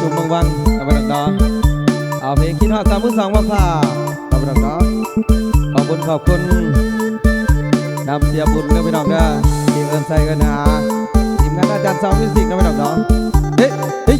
กุมบางวังตะวันดอกเอาเพลงคิดหอดสามผู้สองว่าผ่าตะวันดอกขอบคุณขอบคุณนำเสียบุญเด้องไปน้องเด้อที่เอิ้ใส่กันนะทีมงานอาจารย์สาวมิวสิกนะพี่น้องเนาะเฮ้ยเฮ้ย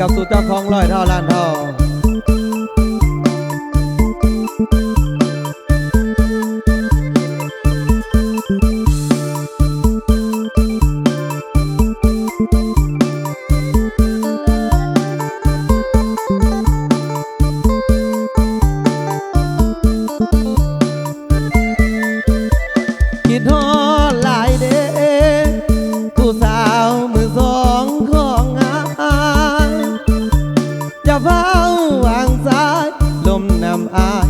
กับสู่เจ้าของร้อยเท่าล้านเท่า อย่าเฝ้าวางสาย ลมนำอาย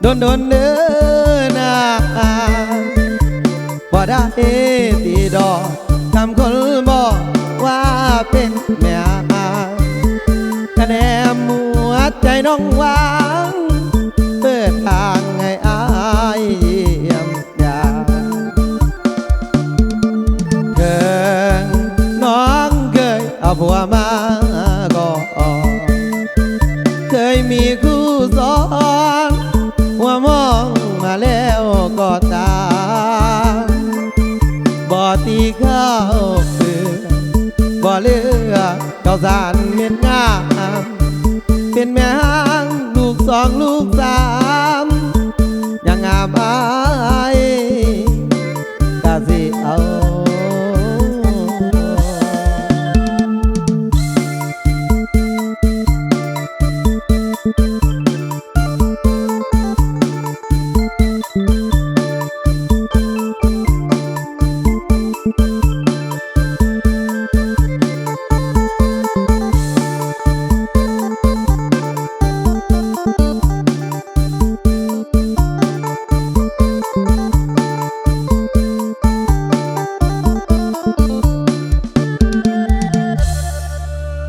โดนโดนเดินนาบ่ได้ตีดอกทำคนบอกว่าเป็นแม่อาคะแนนมัวใจน้องวางเปิดทางให้อายเยี่ยมยาเกิงน้องเคยเอาผัวมา ตา บ่ตีข้าวเสือบ่เลือกก้าวสารเม็ดงาม เป็นแม่ฮ้างลูกสองลูกสามยังงามไปยกะสิเอา